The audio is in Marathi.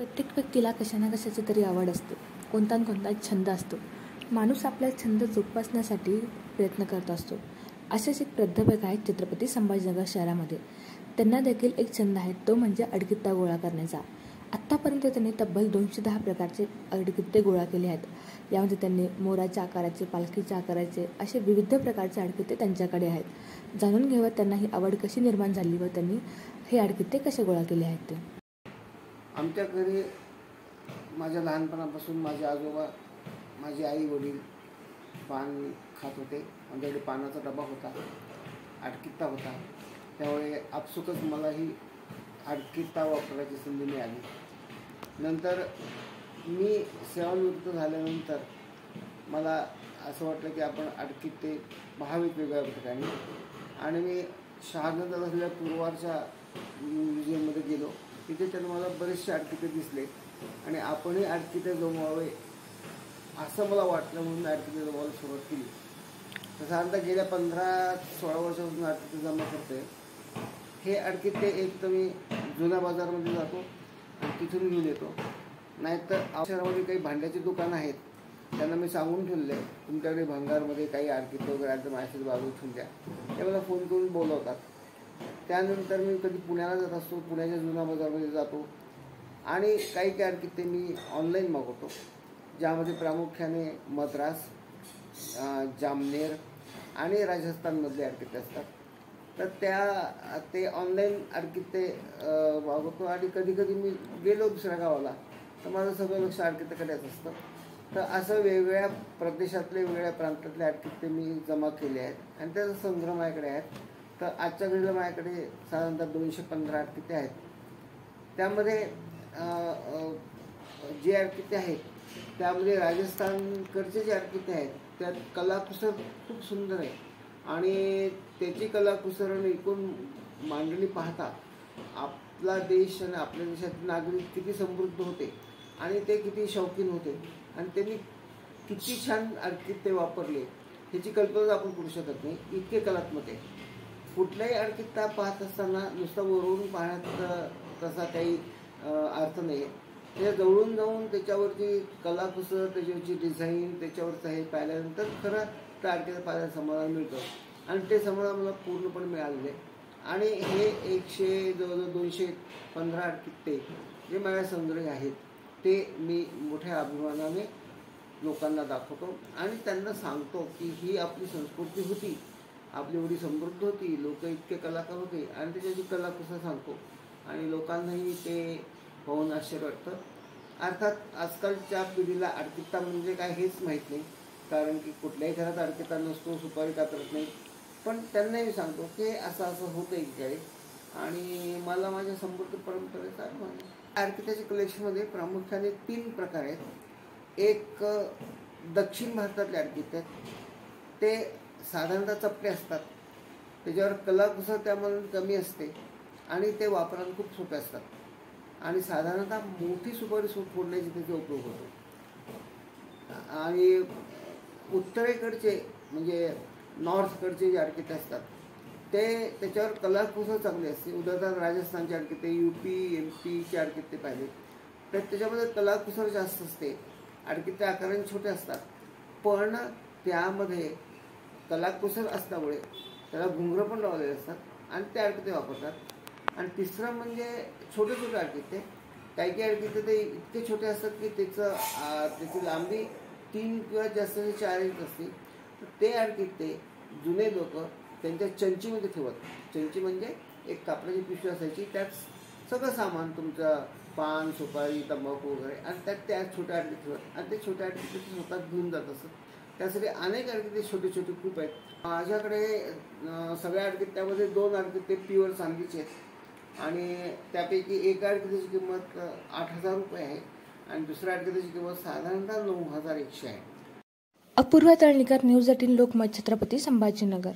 प्रत्येक व्यक्तीला कशा ना कशाची तरी आवड असते. कोणता न कोणता छंद असतो. माणूस आपला छंद जोपासण्यासाठी प्रयत्न करत असतो. असेच एक प्राध्यापक आहेत छत्रपती संभाजीनगर शहरामध्ये. त्यांना देखील एक छंद आहे तो म्हणजे अडकित्ता गोळा करण्याचा. आत्तापर्यंत त्यांनी तब्बल दोनशे दहा प्रकारचे अडकित्ते गोळा केले आहेत. यामध्ये त्यांनी मोराच्या आकाराचे पालखीच्या आकाराचे असे विविध प्रकारचे अडकित्ते त्यांच्याकडे आहेत. जाणून घेऊया त्यांना ही आवड कशी निर्माण झाली व त्यांनी हे अडकित्ते कसे गोळा केले आहेत ते. आमच्या घरी माझ्या लहानपणापासून माझे आजोबा माझे आई वडील पान खात होते. आमच्याकडे पानाचा डबा होता आडकित्ता होता. त्यामुळे आपसुकच मलाही आडकित्ता वापरायची संधी मिळाली. नंतर मी सेवानिवृत्त झाल्यानंतर मला असं वाटलं की आपण आडकित्ते पाहावेत वेगळ्या ठिकाणी. आणि मी शहानंद असलेल्या पूर्वारच्या म्युझियममध्ये गेलो. तिथे त्यांना मला बरेचसे आडकिते दिसले. आणि आपणही आडकिते जमवावे असं मला वाटलं म्हणून आडकिते जमवायला सुरुवात केली. साधारणतः गेल्या पंधरा सोळा वर्षापासून आडकिते जमा करते हे आडकिते एक तर मी जुन्या बाजारमध्ये जातो आणि तिथून घेऊन येतो. नाहीतर शहरामध्ये काही भांड्याची दुकानं आहेत त्यांना मी सांगून ठेवले तुमच्याकडे भंगारमध्ये काही आडकिते वगैरे आलं तर माझ्याशी बाजू ठेवून द्या. ते मला फोन करून बोलवतात. त्यानंतर मी कधी पुण्याला जात असतो पुण्याच्या जुना बाजारमध्ये जातो. आणि काही काही ते मी ऑनलाईन मागवतो. ज्यामध्ये प्रामुख्याने मद्रास जामनेर आणि राजस्थानमधले अर्किते असतात. तर त्या ते ऑनलाईन अर्किते मागवतो. आणि कधी कधी मी गेलो दुसऱ्या गावाला तर माझं सगळं लक्ष अर्कितेकडेच असतं. तर असं वेगवेगळ्या प्रदेशातले वेगवेगळ्या प्रांतातले अर्किते मी जमा केले आहेत. आणि त्याचा संग्रह माझ्याकडे आहेत तर आजच्या घडीला माझ्याकडे साधारणतः दोनशे पंधरा किती आहेत? त्यामध्ये जे आर्किते आहेत त्यामध्ये राजस्थानकडचे जे आर्किते आहेत त्यात कलाकुसर खूप सुंदर आहे. आणि त्याची कलाकुसर आणि एकूण मांडणी पाहता आपला देश आणि आपल्या देशातील नागरिक किती समृद्ध होते आणि ते किती शौकीन होते. आणि त्यांनी किती छान आर्किते वापरले ह्याची कल्पना आपण करू शकत नाही. इतके कलात्मक आहे. कुठल्याही अडकित्ता पाहत असताना नुसतं वरून पाहण्यात तसा काही अर्थ नाही आहे जवळून जाऊन त्याच्यावरची कलाकुसर त्याच्यावरची डिझाईन त्याच्यावरचं हे पाहिल्यानंतर खरं त्या अडकित्ता पाहायला समाधान मिळतं. आणि ते समाधान मला पूर्णपणे मिळालेले. आणि हे एकशे जवळजवळ दोनशे पंधरा अडकित्ते जे माझ्या संग्रही आहेत ते मी मोठ्या अभिमानाने लोकांना दाखवतो. आणि त्यांना सांगतो की ही आपली संस्कृती होती. आपली एवढी समृद्ध होती लोक इतके कलाकार होते आणि त्याच्याची कला कसं सांगतो आणि लोकांनाही ते पाहून आश्चर्य वाटतं. अर्थात आजकालच्या पिढीला आर्थिकता म्हणजे काय हेच माहीत नाही कारण की कुठल्याही घरात आर्थिकता नसतो सुपारी कातरत नाही. पण त्यांनाही मी सांगतो की असं असं होतं इकडे आणि मला माझ्या समृद्ध परंपरेचा आर्किटेक्चर कलेक्शनमध्ये प्रामुख्याने तीन प्रकार आहेत. एक दक्षिण भारतातले आर्किटेक्ट. ते साधारणतः चपटे असतात. त्याच्यावर कलाकुसर त्यामधून कमी असते आणि ते वापरायला खूप सोपे असतात. आणि साधारणतः मोठी सुपारी सूट फोडण्याची त्याचा उपयोग होतो. आणि उत्तरेकडचे म्हणजे नॉर्थकडचे जे अर्किते असतात ते त्याच्यावर कलाकुसर चांगले असते. उदाहरणार्थ राजस्थानचे अडकिते यू पी एम पीचे अडकिते पाहिजे तर त्याच्यामध्ये कलाकुसर जास्त असते. अडकिते आकाराने छोटे असतात. पण त्यामध्ये कलाकुसर असल्यामुळे त्याला घुंगरं पण लावलेले असतात आणि ते अडकिते वापरतात. आणि तिसरं म्हणजे छोटे छोटे अडकिते काही काही अडकिते ते इतके छोटे असतात की त्याचं त्याची लांबी तीन किंवा जास्त चार इंच असते. तर ते अडकिते जुने लोक त्यांच्या चंचीमध्ये ठेवत चंची म्हणजे एक कापडाची पिशवी असायची. त्यात सगळं सामान तुमचं पान सुपारी तंबाखू वगैरे आणि त्यात त्या छोट्या अडकीत ठेवत आणि ते छोट्या अडकीत स्वतः घेऊन जात असत त्यासाठी अनेक ते छोटे छोटे खूप आहेत. माझ्याकडे सगळ्या त्यामध्ये दोन ते प्युअर चांदीचे आहेत. आणि त्यापैकी एका अडकितेची किंमत आठ हजार रुपये आहे आणि दुसऱ्या अडकितेची किंमत साधारणतः नऊ हजार एकशे आहे. Apurva Talnikar news eighteen Lokmat Chhatrapati Sambhajinagar.